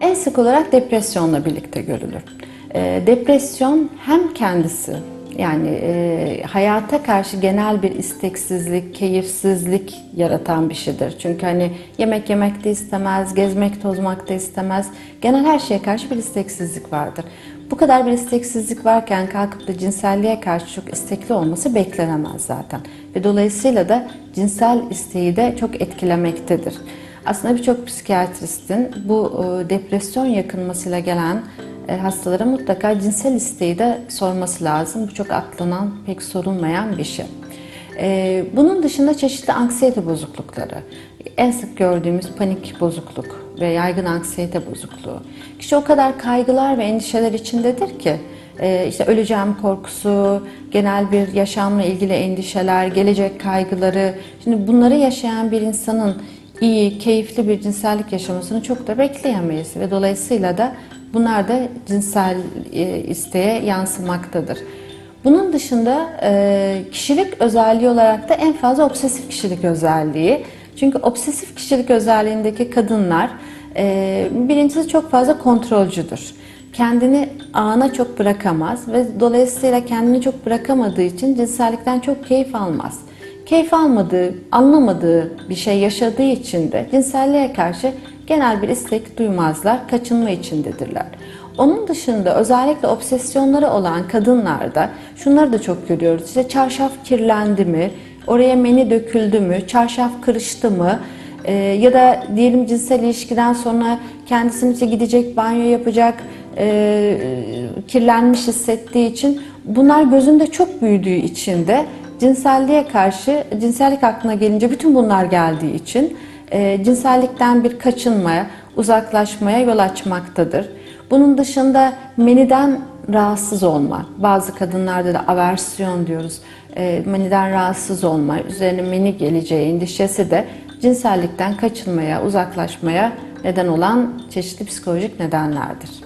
En sık olarak depresyonla birlikte görülür. Ee, depresyon hem kendisi yani e, hayata karşı genel bir isteksizlik, keyifsizlik yaratan bir şeydir. Çünkü hani yemek yemek de istemez, gezmek tozmak da istemez. Genel her şeye karşı bir isteksizlik vardır. Bu kadar bir isteksizlik varken kalkıp da cinselliğe karşı çok istekli olması beklenemez zaten. Ve dolayısıyla da cinsel isteği de çok etkilemektedir. Aslında birçok psikiyatristin bu e, depresyon yakınmasıyla gelen e, hastalara mutlaka cinsel isteği de sorması lazım. Bu çok atlanan, pek sorulmayan bir şey. E, Bunun dışında çeşitli anksiyete bozuklukları, en sık gördüğümüz panik bozukluk ve yaygın anksiyete bozukluğu. Kişi o kadar kaygılar ve endişeler içindedir ki, işte öleceğim korkusu, genel bir yaşamla ilgili endişeler, gelecek kaygıları. Şimdi bunları yaşayan bir insanın iyi, keyifli bir cinsellik yaşamasını çok da bekleyemeyiz ve dolayısıyla da bunlar da cinsel e, isteğe yansımaktadır. Bunun dışında e, kişilik özelliği olarak da en fazla obsesif kişilik özelliği. Çünkü obsesif kişilik özelliğindeki kadınlar e, birincisi çok fazla kontrolcüdür. Kendini ana çok bırakamaz ve dolayısıyla kendini çok bırakamadığı için cinsellikten çok keyif almaz keyif almadığı, anlamadığı bir şey yaşadığı için de cinselliğe karşı genel bir istek duymazlar, kaçınma içindedirler. Onun dışında özellikle obsesyonları olan kadınlarda şunları da çok görüyoruz. İşte çarşaf kirlendi mi, oraya meni döküldü mü, çarşaf kırıştı mı, ee, ya da diyelim cinsel ilişkiden sonra kendisini işte gidecek, banyo yapacak, e, kirlenmiş hissettiği için bunlar gözünde çok büyüdüğü için de cinselliğe karşı, cinsellik aklına gelince bütün bunlar geldiği için e, cinsellikten bir kaçınmaya, uzaklaşmaya yol açmaktadır. Bunun dışında meniden rahatsız olma, bazı kadınlarda da aversiyon diyoruz, e, meniden rahatsız olma, üzerine meni geleceği endişesi de cinsellikten kaçınmaya, uzaklaşmaya neden olan çeşitli psikolojik nedenlerdir.